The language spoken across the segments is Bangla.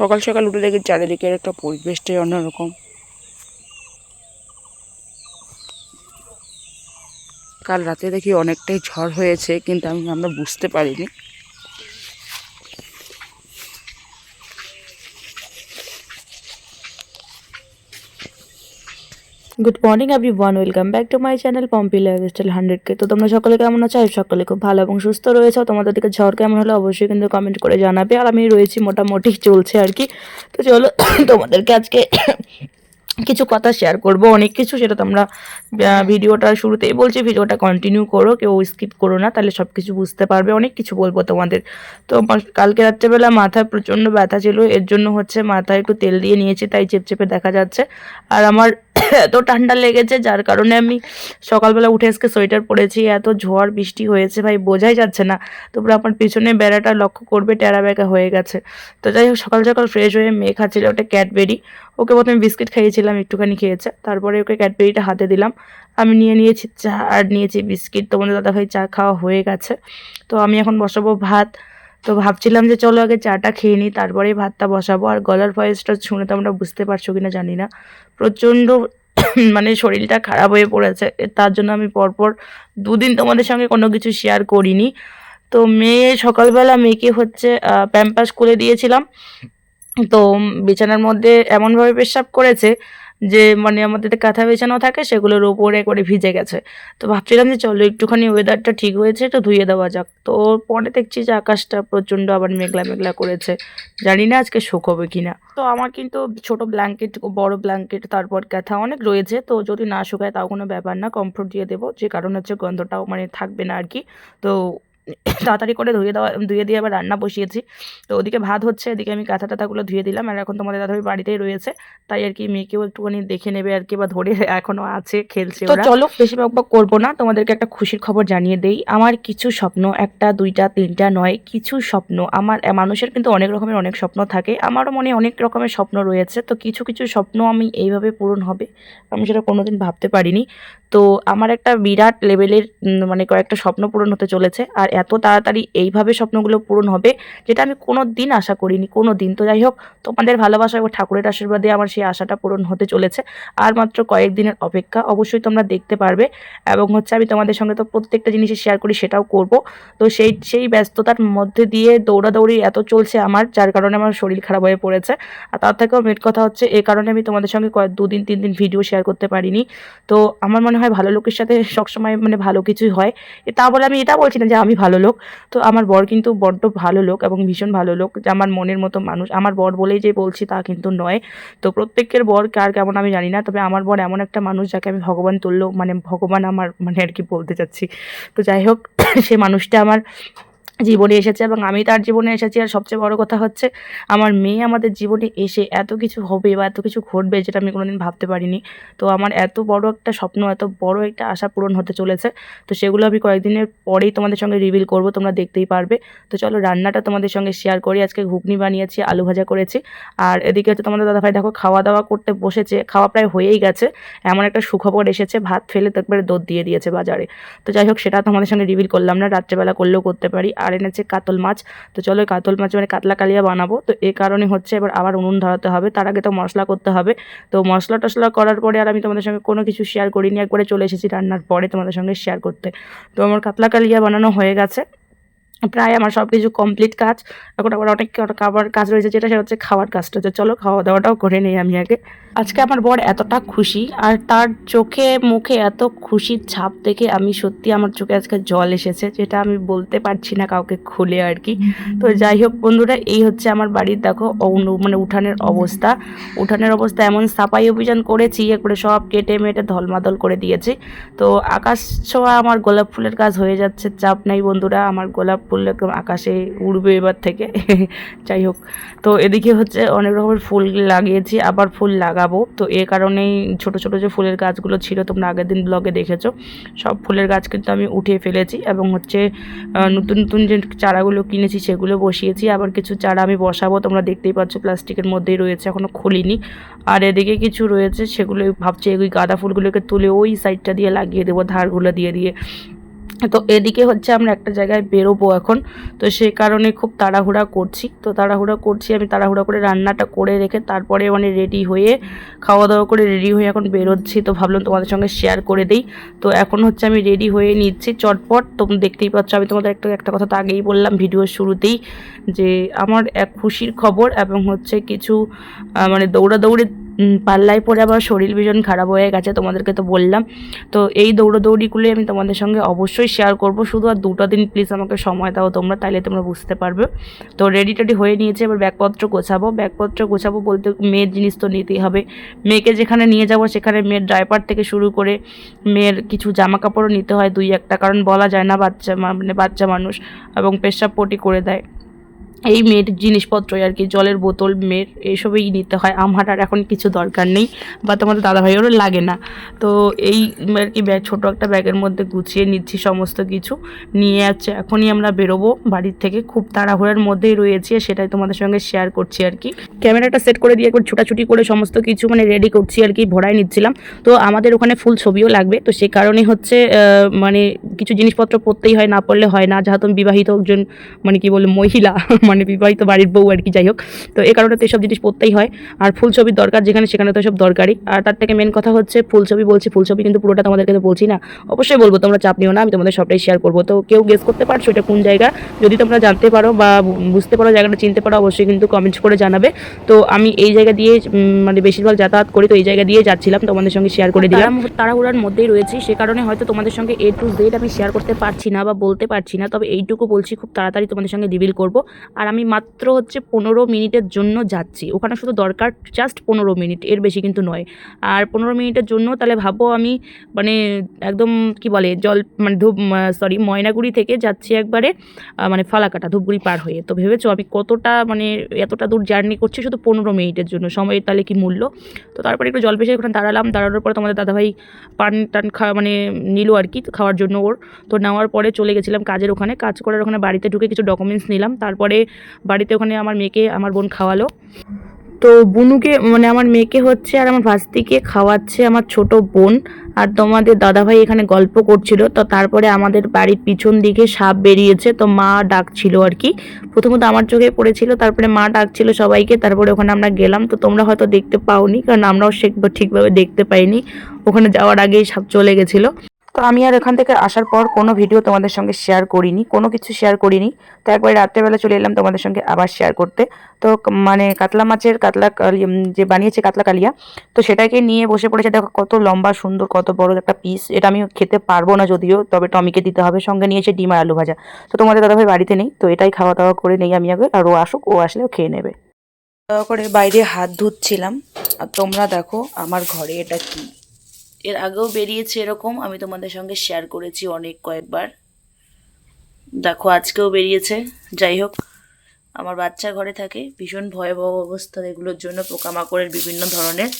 সকাল সকাল উঠে দেখি চারিদিকের একটা পরিবেশটাই অন্যরকম। কাল রাতে দেখি অনেকটাই ঝড় হয়েছে, কিন্তু আমি আমরা বুঝতে পারিনি। Good morning everyone welcome back to my channel Pompi lifestyle হান্ড্রেডকে তো তোমরা সকলে কেমন আছো? সকলে খুব ভালো এবং সুস্থ রয়েছে। তোমাদের দিকে ঝড় কেমন হলে অবশ্যই কিন্তু কমেন্ট করে জানাবে। আর আমি রয়েছি মোটামুটি চলছে আর কি। তো চলো, তোমাদেরকে আজকে কিছু কথা শেয়ার করব, অনেক কিছু। সেটা তোমরা ভিডিওটা শুরুতেই বলছি, ভিডিওটা কন্টিনিউ করো, কেউ স্কিপ করো না, তাহলে সব কিছু বুঝতে পারবে। অনেক কিছু বলব তোমাদের। তো কালকে রাত্রেবেলা মাথায় প্রচণ্ড ব্যথা ছিল, এর জন্য হচ্ছে মাথায় একটু তেল দিয়ে নিয়েছি, তাই চেপচেপে দেখা যাচ্ছে। আর আমার এত ঠান্ডা লেগেছে, যার কারণে আমি সকালবেলা উঠে আজকে সোয়েটার পরেছি, এত ঝড়, বৃষ্টি হয়েছে, ভাই বোঝাই যাচ্ছে না। তোমরা আমার পিছনে বেড়াটা লক্ষ্য করবে, টেরা বেঁকা হয়ে গেছে। তো যাই হোক, সকাল সকাল ফ্রেশ হয়ে মেয়ে খাচ্ছিল ওটা ক্যাডবেরি। ওকে প্রথমে বিস্কিট খাইয়েছিলাম, একটুখানি খেয়েছে। তারপরে ওকে ক্যাডবেরিটা হাতে দিলাম। আমি নিয়ে নিয়েছি চা আর নিয়েছি বিস্কিট। তোমাদের দাদাভাই চা খাওয়া হয়ে গেছে। তো আমি এখন বসাবো ভাত। তো ভাবছিলাম যে চলো আগে চাটা খেয়ে নিই, তারপরেই ভাতটা বসাবো। আর গলার ভয়েসটা শুনে তো আমরা বুঝতে পারছ কিনা জানি না। প্রচণ্ড মানে শরীরটা খারাপ হয়ে পড়েছে, তার জন্য আমি পরপর দুদিন তোমাদের সঙ্গে কোনো কিছু শেয়ার করিনি। তো মেয়ে সকালবেলা মেয়েকে হচ্ছে প্যাম্পাস খুলে দিয়েছিলাম। তো বিছানার মধ্যে এমনভাবে পেশাব করেছে যে মানে আমাদের কাঁথা বেছানো থাকে সেগুলোর ওপরে করে ভিজে গেছে। তো ভাবছিলাম যে চলো একটুখানি ওয়েদারটা ঠিক হয়েছে তো ধুয়ে দেওয়া যাক। তো পরে দেখছি যে আকাশটা প্রচণ্ড আবার মেঘলা মেঘলা করেছে। জানি না আজকে শোক হবে কিনা। তো আমার কিন্তু ছোট ব্ল্যাঙ্কেট বড় ব্ল্যাঙ্কেট তারপর কাঁথা অনেক রয়েছে। তো যদি না শুকায় তাও কোনো ব্যাপার না কমফোর্ট দিয়ে দেবো। যে কারণ হচ্ছে গন্ধটাও মানে থাকবে না আর কি। তো তাড়াতাড়ি করে ধুয়ে দেওয়া ধুয়ে দিয়ে আবার রান্না বসিয়েছি। তো ওদিকে ভাত হচ্ছে এদিকে আমি কাঁথা টাথাগুলো ধুয়ে দিলাম আর এখন তোমাদের দাদাভাই বাড়িতেই রয়েছে। তাই আর কি মেয়েকেও একটুখানি দেখে নেবে আর কি বা ধরে এখনও আছে খেলছে তো চলো বেশি বকবক করব না তোমাদেরকে একটা খুশির খবর জানিয়ে দেই। আমার কিছু স্বপ্ন একটা দুইটা তিনটা নয় কিছু স্বপ্ন। আমার মানুষের কিন্তু অনেক রকমের অনেক স্বপ্ন থাকে। আমারও মনে অনেক রকমের স্বপ্ন রয়েছে। তো কিছু কিছু স্বপ্ন আমি এইভাবে পূরণ হবে আমি সেটা কোনোদিন ভাবতে পারিনি। তো আমার একটা বিরাট লেভেলের মানে কয়েকটা স্বপ্ন পূরণ হতে চলেছে। আর এত তাড়াতাড়ি এইভাবে স্বপ্নগুলো পূরণ হবে যেটা আমি কোনো দিন আশা করিনি কোনো দিন তো যাই হোক, তোমাদের ভালোবাসা এবং ঠাকুরের আশীর্বাদে আমার সেই আশাটা পূরণ হতে চলেছে। আর মাত্র কয়েকদিনের অপেক্ষা, অবশ্যই তোমরা দেখতে পারবে এবং হচ্ছে আমি তোমাদের সঙ্গে তো প্রত্যেকটা জিনিসই শেয়ার করি, সেটাও করব। তো সেই সেই ব্যস্ততার মধ্যে দিয়ে দৌড়াদৌড়ি এত চলছে আমার, যার কারণে আমার শরীর খারাপ হয়ে পড়েছে। আর তার থেকেও মেট কথা হচ্ছে এই কারণে আমি তোমাদের সঙ্গে কয়েক দুদিন তিন দিন ভিডিও শেয়ার করতে পারিনি। তো আমার মনে হয় ভালো লোকের সাথে সবসময় মানে ভালো কিছুই হয়। তা বলে আমি এটা বলছি না যে আমি ভালো লোক। তো আমার বর কিন্তু বড্ড ভালো লোক এবং ভীষণ ভালো লোক। যে আমার মনের মতো মানুষ। আমার বর বলেই যে বলছি তা কিন্তু নয়। তো প্রত্যেকের বর কার কেমন আমি জানি না। তবে আমার বর এমন একটা মানুষ যাকে আমি ভগবান তুললো মানে ভগবান আমার মানে আর কি বলতে চাচ্ছি। তো যাই হোক, সে মানুষটা আমার জীবনে এসেছে এবং আমি তার জীবনে এসেছি। আর সবচেয়ে বড় কথা হচ্ছে, আমার মেয়ে আমাদের জীবনে এসে এত কিছু হবে বা এত কিছু ঘটবে যেটা আমি কোনোদিন ভাবতে পারিনি। তো আমার এত বড় একটা স্বপ্ন, এত বড় একটা আশা পূরণ হতে চলেছে। তো সেগুলো আমি কয়েকদিনের পরেই তোমাদের সঙ্গে রিভিল করব, তোমরা দেখতেই পারবে। তো চলো রান্নাটা তোমাদের সঙ্গে শেয়ার করি। আজকে ঘুগনি বানিয়েছি, আলু ভাজা করেছি। আর এদিকে হচ্ছে তোমাদের দাদাভাই দেখো খাওয়া দাওয়া করতে বসেছে। খাওয়া প্রায় হয়েই গেছে। এমন একটা সুখবর এসেছে, ভাত ফেলে একবারে দুধ দিয়ে দিয়েছে বাজারে। তো যাই হোক, সেটা তোমাদের সঙ্গে রিভিল করলাম না, রাত্রেবেলা করলেও করতে পারি। আর এনেছে কাতল মাছ, তো চলো কাতল মাছ মানে কাতলা কালিয়া বানাবো। তো এই কারণে হচ্ছে এবার আবার উনুন ধরাতে হবে। তার আগে তো মশলা করতে হবে। তো মশলা টশলা করার পরে আর আমি তোমাদের সঙ্গে কোনো কিছু শেয়ার করিনি। একবারে চলে এসেছি রান্নার পরে তোমাদের সঙ্গে শেয়ার করতে। তো আমার কাতলা কালিয়া বানানো হয়ে গেছে। প্রায় আমার সব কিছু কমপ্লিট কাজ। এখন আবার অনেক খাবার কাজ রয়েছে যেটা, সেটা হচ্ছে খাওয়ার কাজটা। চলো খাওয়া দাওয়াটাও করে নেই আমি আগে। আজকে আমার বর এতটা খুশি আর তার চোখে মুখে এত খুশির ছাপ দেখে আমি সত্যি আমার চোখে আজকে জল এসেছে, যেটা আমি বলতে পারছি না কাউকে খুলে আর কি। তো যাই হোক বন্ধুরা, এই হচ্ছে আমার বাড়ির দেখো মানে উঠানের অবস্থা। উঠানের অবস্থা এমন সাফাই অভিযান করেছি একবারে সব কেটে মেটে ধলমাদল করে দিয়েছি। তো আকাশ ছোঁয়া আমার গোলাপ ফুলের কাজ হয়ে যাচ্ছে, চাপ নাই বন্ধুরা, আমার গোলাপ ফুল একদম আকাশে উড়বে এবার থেকে। যাই হোক, তো এদিকে হচ্ছে অনেক রকমের ফুল লাগিয়েছি, আবার ফুল লাগাবো। তো এ কারণেই ছোট ছোট যে ফুলের গাছগুলো ছিল তোমরা আগের দিন ব্লগে দেখেছ, সব ফুলের গাছ কিন্তু আমি উঠিয়ে ফেলেছি এবং হচ্ছে নতুন নতুন যে চারাগুলো কিনেছি সেগুলো বসিয়েছি। আবার কিছু চারা আমি বসাবো, তোমরা দেখতেই পাচ্ছ প্লাস্টিকের মধ্যেই রয়েছে এখনও খুলিনি। আর এদিকে কিছু রয়েছে সেগুলো ভাবছি ওই গাঁদা ফুলগুলোকে তুলে ওই সাইডটা দিয়ে লাগিয়ে দেবো, ধারগুলো দিয়ে দিয়ে। তো এদিকে হচ্ছে আমরা একটা জায়গায় বেরোবো এখন। তো সে কারণে খুব তাড়াহুড়া করছি। তো তাড়াহুড়া করছি, আমি তাড়াহুড়া করে রান্নাটা করে রেখে তারপরে মানে রেডি হয়ে খাওয়া দাওয়া করে রেডি হয়ে এখন বেরোচ্ছি। তো ভাবলাম তোমাদের সঙ্গে শেয়ার করে দিই। তো এখন হচ্ছে আমি রেডি হয়ে নিচ্ছি চটপট। তোমরা দেখতেই পাচ্ছ, আমি তোমাদের একটা একটা কথা তো আগেই বললাম ভিডিওর শুরুতেই যে আমার এক খুশির খবর এবং হচ্ছে কিছু মানে দৌড়াদৌড়ি পাল্লায় পরে আবার শরীর ভীষণ খারাপ হয়ে গেছে, তোমাদেরকে তো বললাম। তো এই দৌড়াদৌড়িগুলি আমি তোমাদের সঙ্গে অবশ্যই শেয়ার করব। শুধু আর দুটো দিন প্লিজ আমাকে সময় দাও তোমরা, তাইলে তোমরা বুঝতে পারবে। তো রেডি টেডি হয়ে নিয়েছে, এবার ব্যাগপত্র গোছাবো। ব্যাগপত্র গোছাবো বলতে মেয়ের জিনিস তো নিতেই হবে। মেয়েকে যেখানে নিয়ে যাব সেখানে মেয়ের ড্রাইভার থেকে শুরু করে মেয়ের কিছু জামা কাপড়ও নিতে হয় দুই একটা, কারণ বলা যায় না বাচ্চা মানে বাচ্চা মানুষ এবং পেশাব পটি করে দেয়। এই মেয়ের জিনিসপত্রই আর কি, জলের বোতল, মেয়ের এইসবই নিতে হয়। আমার আর এখন কিছু দরকার নেই বা তোমাদের দাদাভাইয়েরও লাগে না। তো এই আর কি ব্যাগ, ছোটো একটা ব্যাগের মধ্যে গুছিয়ে নিচ্ছি সমস্ত কিছু। নিয়ে যাচ্ছে এখনই আমরা বেরোবো বাড়ির থেকে। খুব তাড়াহুড়ার মধ্যেই রয়েছি সেটাই তোমাদের সঙ্গে শেয়ার করছি আর কি। ক্যামেরাটা সেট করে দিয়ে একবার ছোটাছুটি করে সমস্ত কিছু মানে রেডি করছি আর কি ভরাই নিচ্ছিলাম। তো আমাদের ওখানে ফুল ছবিও লাগবে। তো সেই কারণে হচ্ছে মানে কিছু জিনিসপত্র পরতেই হয়, না পড়লে হয় না। যেহেতু বিবাহিত একজন মানে কি বলে, মহিলা। মানে বিবাহিত বাড়ির বউ আর কি, যাই হোক। তো এই কারণে তো এসব জিনিস পড়তেই হয়। আর ফুল ছবির দরকার যেখানে সেখানে তো সব দরকারই। আর তার থেকে মেন কথা হচ্ছে ফুল ছবি বলছি ফুল ছবি কিন্তু পুরোটা তোমাদেরকে তো বলছি না। অবশ্যই বলব, তোমরা চাপ নিও না, আমি তোমাদের সবটাই শেয়ার করব। তো কেউ গেস করতে পারছ এটা কোন জায়গা? যদি তোমরা জানতে পারো বা বুঝতে পারো, জায়গাটা চিনতে পারো, অবশ্যই কিন্তু কমেন্টস করে জানাবে। তো আমি এই জায়গা দিয়ে মানে বেশিরভাগ যাতায়াত করি, তো এই জায়গা দিয়ে যাচ্ছিলাম, তোমাদের সঙ্গে শেয়ার করে দিলাম। তাড়াহুড়ার মধ্যেই রয়েছি, সে কারণে হয়তো তোমাদের সঙ্গে এ টু জেড আমি শেয়ার করতে পারছি না বা বলতে পারছি না, তবে এইটুকু বলছি, খুব তাড়াতাড়ি তোমাদের সঙ্গে রিভিল করব। আর আমি মাত্র হচ্ছে পনেরো মিনিটের জন্য যাচ্ছি। ওখানে শুধু দরকার জাস্ট পনেরো মিনিট, এর বেশি কিন্তু নয়। আর পনেরো মিনিটের জন্য তাহলে ভাবো আমি মানে একদম কি বলে জল মানে ধূপ সরি ময়নাগুড়ি থেকে যাচ্ছি একবারে মানে ফালাকাটা, ধূপগুড়ি পার হয়ে। তো ভেবেছো আমি কতটা মানে এতটা দূর জার্নি করছি শুধু পনেরো মিনিটের জন্য, সময়ের তাহলে কি মূল্য? তো তারপরে একটু জল পেশে ওখানে দাঁড়ালাম, দাঁড়ানোর পরে তোমাদের দাদাভাই পান টান খাওয়া মানে নিল আর কি খাওয়ার জন্য ওর। তো নেওয়ার পরে চলে গেছিলাম কাজের ওখানে, কাজ করার ওখানে বাড়িতে ঢুকে কিছু ডকুমেন্টস নিলাম, তারপরে বাড়িতে ওখানে আমার মেয়েকে, আমার বোন খাওয়ালো। তো বুনুকে মানে আমার মেয়েকে হচ্ছে আর আমার ভাস্তিকে খাওয়াচ্ছে আমার ছোট বোন। আর তোমাদের দাদাভাই এখানে গল্প করছিল। তো তারপরে আমাদের বাড়ির পিছন দিকে সাপ বেরিয়েছে। তো মা ডাকছিল আর কি। প্রথমত আমার চোখে পড়েছিল, তারপরে মা ডাকছিল সবাইকে। তারপরে ওখানে আমরা গেলাম। তো তোমরা হয়তো দেখতে পাওনি, কারণ আমরাও সে ঠিকভাবে দেখতে পাইনি। ওখানে যাওয়ার আগেই সাপ চলে গেছিল। তো আমি আর এখান থেকে আসার পর কোনো ভিডিও তোমাদের সঙ্গে শেয়ার করিনি, কোনো কিছু শেয়ার করিনি। তো একবার রাত্রেবেলা চলে এলাম তোমাদের সঙ্গে আবার শেয়ার করতে। তো মানে কাতলা মাছের, কাতলা যে বানিয়েছে কাতলা কালিয়া, তো সেটাকে নিয়ে বসে পড়েছে। দেখো কত লম্বা, সুন্দর, কত বড় একটা পিস এটা আমি খেতে পারব না যদিও, তবে টমিকে দিতে হবে। সঙ্গে নিয়েছে ডিম আর আলু ভাজা। তো তোমাদের দাদাভাই বাড়িতে নেই, তো এটাই খাওয়া দাওয়া করে নেই আমি আগে। আর ও আসুক, ও আসলেও খেয়ে নেবে। করে বাইরে হাত ধুচ্ছিলাম। আর তোমরা দেখো আমার ঘরে এটা কি। এর আগেও বেরিয়েছে এরকম, আমি তোমাদের সঙ্গে শেয়ার করেছি অনেক কয়েকবার। দেখো, আজকেও বেরিয়েছে। যাই হোক, আমার বাচ্চা ঘরে থাকে, ভীষণ ভয়াবহ অবস্থা এগুলোর জন্য, পোকামাকড়ের বিভিন্ন ধরনের।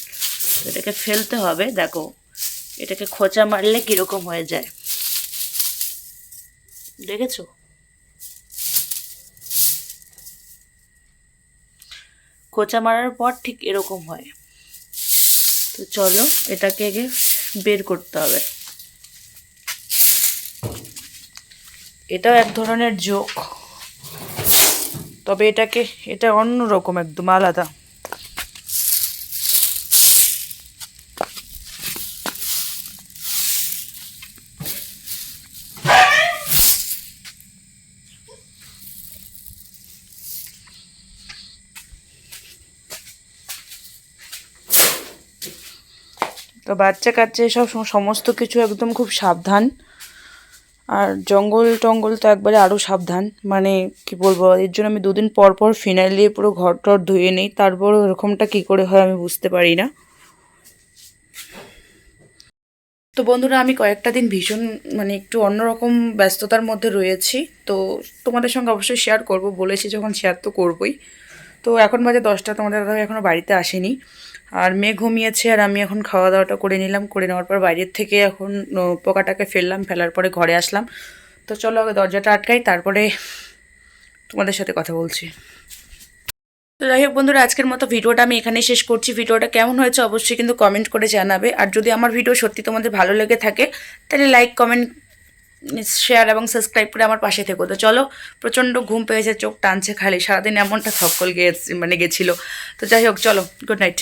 এটাকে ফেলতে হবে, দেখো, এটাকে খোঁচা মারলে কীরকম হয়ে যায়। দেখেছ? খোঁচা মারার পর ঠিক এরকম হয়। তো চলো, এটাকে বের করতে হবে। এটাও এক ধরনের জোক তবে এটাকে এটা অন্যরকম একদম আলাদা। তো বাচ্চা কাচ্চা এসব সম- সমস্ত কিছু একদম খুব সাবধান। আর জঙ্গল টঙ্গল তো একবারে আরও সাবধান। মানে কি বলব, এর জন্য আমি দুদিন পর পর ফিনাইল দিয়ে পুরো ঘর টর ধুয়ে নিই। তারপর ওরকমটা কী করে হয় আমি বুঝতে পারি না। তো বন্ধুরা, আমি কয়েকটা দিন ভীষণ মানে একটু অন্যরকম ব্যস্ততার মধ্যে রয়েছি। তো তোমাদের সঙ্গে অবশ্যই শেয়ার করব। বলেছি যখন শেয়ার তো করবই। তো এখন বাজে দশটা, তোমাদের এখনও বাড়িতে আসেনি। আর মেয়ে ঘুমিয়েছে আর আমি এখন খাওয়া দাওয়াটা করে নিলাম, করে নেওয়ার পর বাইরের থেকে এখন পোকাটাকে ফেললাম, ফেলার পরে ঘরে আসলাম। তো চলো আগে দরজাটা আটকাই, তারপরে তোমাদের সাথে কথা বলছি। তো যাই হোক বন্ধুরা, আজকের মতো ভিডিওটা আমি এখানেই শেষ করছি। ভিডিওটা কেমন হয়েছে অবশ্যই কিন্তু কমেন্ট করে জানাবে। আর যদি আমার ভিডিও সত্যি তোমাদের ভালো লেগে থাকে, তাহলে লাইক কমেন্ট শেয়ার এবং সাবস্ক্রাইব করে আমার পাশে থেকো। তো চলো, প্রচণ্ড ঘুম পেয়েছে, চোখ টানছে খালি, সারাদিন এমনটা থক্কল গিয়ে মানে গেছিল। তো যাই হোক, চলো গুড নাইট